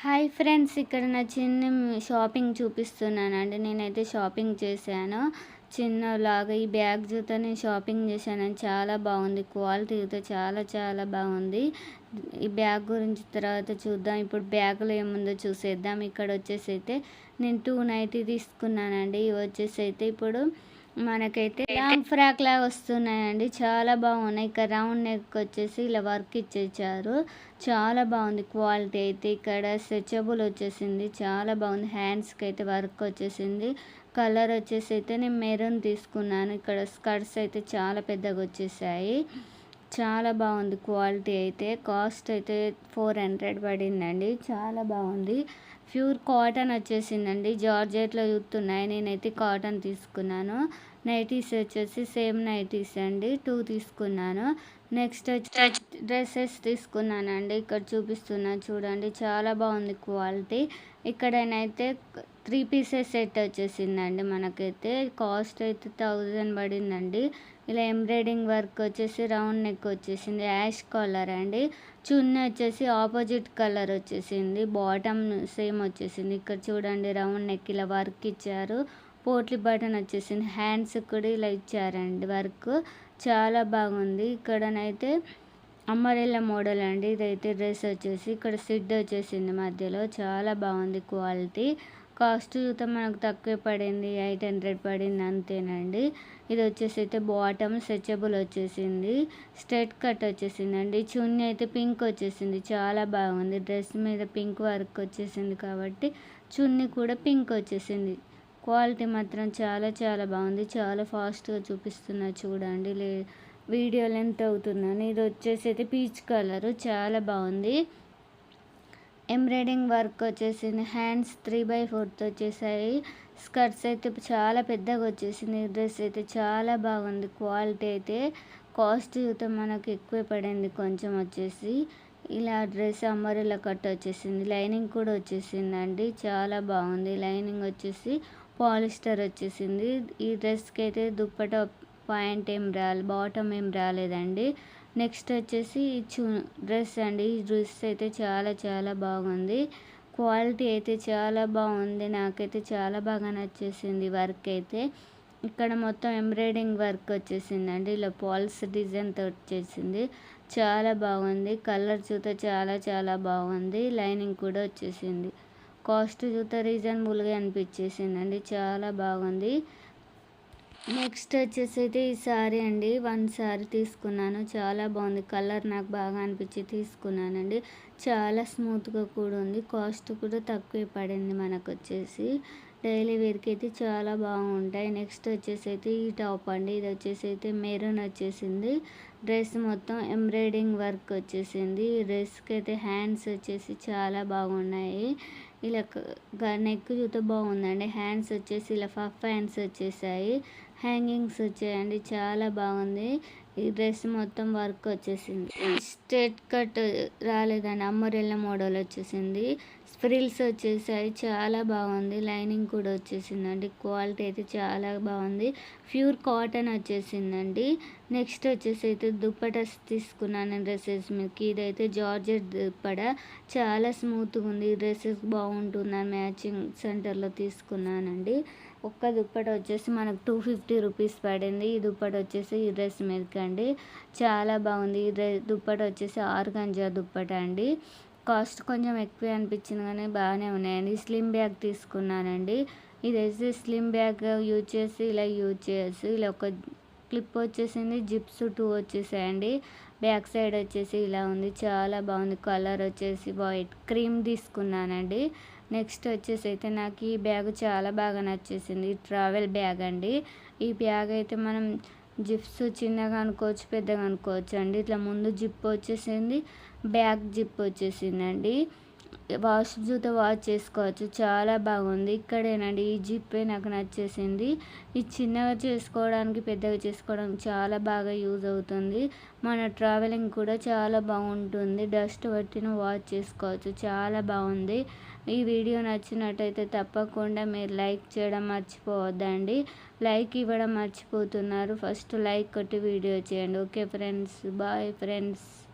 Hi friends ఇక్కడ నా చిన్న షాపింగ్ చూపిస్తున్నానండి. నేనైతే షాపింగ్ చేశాను. చిన్నలాగా ఈ బ్యాగ్ జూతో నేను షాపింగ్ చేశాను చాలా బాగుంది. క్వాలిటీ అయితే చాలా చాలా బాగుంది. ఈ బ్యాగ్ గురించి తర్వాత చూద్దాం. ఇప్పుడు బ్యాగ్లో ఏముందో చూసేద్దాం. ఇక్కడ వచ్చేసి అయితే నేను టూ నైటీ తీసుకున్నానండి. ఇవి వచ్చేసి అయితే ఇప్పుడు మనకైతే లాంగ్ ఫ్రాక్ లాగా వస్తున్నాయండి. చాలా బాగున్నాయి. ఇక్కడ రౌండ్ నెక్ వచ్చేసి ఇలా వర్క్ ఇచ్చేసారు. చాలా బాగుంది క్వాలిటీ అయితే. ఇక్కడ స్ట్రెచబుల్ వచ్చేసింది. చాలా బాగుంది. హ్యాండ్స్కి అయితే వర్క్ వచ్చేసింది. కలర్ వచ్చేసి అయితే నేను మెరూన్ తీసుకున్నాను. ఇక్కడ స్కర్ట్స్ అయితే చాలా పెద్దగా వచ్చేసాయి. చాలా బాగుంది క్వాలిటీ అయితే. కాస్ట్ అయితే ఫోర్ హండ్రెడ్ పడిందండి. చాలా బాగుంది. ప్యూర్ కాటన్ వచ్చేసిందండి. జార్జెట్లో చూస్తున్నాయి. నేనైతే కాటన్ తీసుకున్నాను. నైటీస్ వచ్చేసి సేమ్ నైటీస్ అండి. టూ తీసుకున్నాను. నెక్స్ట్ వచ్చి డ్రెస్సెస్ తీసుకున్నానండి. ఇక్కడ చూపిస్తున్నా చూడండి. చాలా బాగుంది క్వాలిటీ. ఇక్కడనైతే త్రీ పీసెస్ సెట్ వచ్చేసిందండి మనకైతే. కాస్ట్ అయితే థౌజండ్ పడిందండి. ఇలా ఎంబ్రాయిడింగ్ వర్క్ వచ్చేసి రౌండ్ నెక్ వచ్చేసింది. యాష్ కలర్ అండి. చున్నీ వచ్చేసి ఆపోజిట్ కలర్ వచ్చేసింది. బాటమ్ సేమ్ వచ్చేసింది. ఇక్కడ చూడండి రౌండ్ నెక్ ఇలా వర్క్ ఇచ్చారు. పోట్లీ బటన్ వచ్చేసింది. హ్యాండ్స్ కూడా ఇలా ఇచ్చారండి వర్క్. చాలా బాగుంది. ఇక్కడనైతే అమ్మరెల్ల మోడల్ అండి. ఇదైతే డ్రెస్ వచ్చేసి ఇక్కడ సిడ్ వచ్చేసింది మధ్యలో. చాలా బాగుంది క్వాలిటీ. కాస్ట్ చూస్తే మనకు తక్కువ పడింది. ఎయిట్ హండ్రెడ్ పడింది అంతేనండి. ఇది వచ్చేసి అయితే బాటమ్ స్ట్రెచబుల్ వచ్చేసింది. స్ట్రెట్ కట్ వచ్చేసింది అండి చున్నీ అయితే పింక్ వచ్చేసింది. చాలా బాగుంది. డ్రెస్ మీద పింక్ వర్క్ వచ్చేసింది కాబట్టి చున్నీ కూడా పింక్ వచ్చేసింది. క్వాలిటీ మాత్రం చాలా చాలా బాగుంది. చాలా ఫాస్ట్గా చూపిస్తున్నా చూడండి. లే వీడియో లెంత్ అవుతుందని ఇది వచ్చేసి అయితే పీచ్ కలరు. చాలా బాగుంది. ఎంబ్రాయిడింగ్ వర్క్ వచ్చేసింది. హ్యాండ్స్ త్రీ బై ఫోర్త్ వచ్చేసాయి. స్కర్ట్స్ అయితే చాలా పెద్దగా వచ్చేసింది. డ్రెస్ అయితే చాలా బాగుంది. క్వాలిటీ అయితే కాస్ట్ అయితే మనకు ఎక్కువ పడింది కొంచెం వచ్చేసి. ఇలా డ్రెస్ అమ్మరిలా కట్ వచ్చేసింది. లైనింగ్ కూడా వచ్చేసింది అండి చాలా బాగుంది. లైనింగ్ వచ్చేసి పాలిస్టర్ వచ్చేసింది. ఈ డ్రెస్కి అయితే దుప్పట పాయింట్ ఏం రాలి బాటమ్ ఏం రాలేదండి. నెక్స్ట్ వచ్చేసి చూ డ్రెస్ అండి. ఈ డ్రెస్ అయితే చాలా చాలా బాగుంది. క్వాలిటీ అయితే చాలా బాగుంది. నాకైతే చాలా బాగా నచ్చేసింది వర్క్ అయితే. ఇక్కడ మొత్తం ఎంబ్రాయిడింగ్ వర్క్ వచ్చేసిందండి. ఇలా పాల్స్ డిజైన్తో వచ్చేసింది. చాలా బాగుంది. కలర్ చూస్తే చాలా చాలా బాగుంది. లైనింగ్ కూడా వచ్చేసింది. కాస్ట్ చూస్తే రీజనబుల్గా అనిపించేసిందండి. చాలా బాగుంది. నెక్స్ట్ వచ్చేసి అయితే ఈ సారీ అండి. వన్ సారీ తీసుకున్నాను. చాలా బాగుంది. కలర్ నాకు బాగా అనిపించి తీసుకున్నానండి. చాలా స్మూత్గా కూడా ఉంది. కాస్ట్ కూడా తక్కువ పడింది మనకు వచ్చేసి. డైలీ వేర్కి అయితే చాలా బాగుంటాయి. నెక్స్ట్ వచ్చేసి అయితే ఈ టాప్ అండి. ఇది వచ్చేసి అయితే మెరూన్ వచ్చేసింది. డ్రెస్ మొత్తం ఎంబ్రాయిడింగ్ వర్క్ వచ్చేసింది. ఈ డ్రెస్కి అయితే హ్యాండ్స్ వచ్చేసి చాలా బాగున్నాయి. ఇలా నెక్ చూస్తే బాగుందండి. హ్యాండ్స్ వచ్చేసి ఇలా ఫఫ్ హ్యాండ్స్ వచ్చేసాయి. హ్యాంగింగ్స్ వచ్చాయండి. చాలా బాగుంది. ఈ డ్రెస్ మొత్తం వర్క్ వచ్చేసింది. స్ట్రేట్ కట్ రాలేదండి అమ్మరెల్ల మోడల్ వచ్చేసింది. ఫ్రిల్స్ వచ్చేసాయి చాలా బాగుంది. లైనింగ్ కూడా వచ్చేసిందండి. క్వాలిటీ అయితే చాలా బాగుంది. ప్యూర్ కాటన్ వచ్చేసిందండి. నెక్స్ట్ వచ్చేసి అయితే దుప్పటస్ తీసుకున్నాను డ్రెస్సెస్ మీకు. ఇదైతే జార్జెట్ దుప్పట. చాలా స్మూత్గా ఉంది. డ్రెస్సెస్ బాగుంటుందని మ్యాచింగ్ సెంటర్లో తీసుకున్నానండి. ఒక్క దుప్పట వచ్చేసి మనకు టూ ఫిఫ్టీ రూపీస్ పడింది. ఈ దుప్పటి వచ్చేసి ఈ డ్రెస్ మీదకి అండి. చాలా బాగుంది. ఈ డ్రెస్ దుప్పటి వచ్చేసి ఆర్గంజా దుప్పట అండి. కాస్ట్ కొంచెం ఎక్కువ అనిపించింది కానీ బాగానే ఉన్నాయండి. స్లిమ్ బ్యాగ్ తీసుకున్నానండి. ఇది అయితే స్లిమ్ బ్యాగ్ యూజ్ చేసి ఇలా యూజ్ చేసి ఇలా ఒక క్లిప్ వచ్చేసింది. జిప్స్ టూ వచ్చేసాయండి. బ్యాక్ సైడ్ వచ్చేసి ఇలా ఉంది. చాలా బాగుంది. కలర్ వచ్చేసి వైట్ క్రీమ్ తీసుకున్నానండి. నెక్స్ట్ వచ్చేసి అయితే నాకు ఈ బ్యాగ్ చాలా బాగా నచ్చేసింది. ట్రావెల్ బ్యాగ్ అండి. ఈ బ్యాగ్ అయితే మనం జిప్స్ చిన్నగా అనుకోవచ్చు పెద్దగా అనుకోవచ్చు అండి. ఇట్లా ముందు జిప్ వచ్చేసింది బ్యాక్ జిప్ వచ్చేసిందండి. వాష్ జూతో వాష్ చేసుకోవచ్చు. చాలా బాగుంది. ఇక్కడేనండి ఈ జిప్పే నాకు నచ్చేసింది. ఈ చిన్నగా చేసుకోవడానికి పెద్దగా చేసుకోవడానికి చాలా బాగా యూజ్ అవుతుంది. మన ట్రావెలింగ్ కూడా చాలా బాగుంటుంది. డస్ట్ పట్టిన వాష్ చేసుకోవచ్చు. చాలా బాగుంది. ఈ వీడియో నచ్చినట్టయితే తప్పకుండా మీరు లైక్ చేయడం మర్చిపోవద్దండి. లైక్ ఇవ్వడం మర్చిపోతున్నారు. ఫస్ట్ లైక్ కొట్టి వీడియో చేయండి. Okay friends. Bye friends.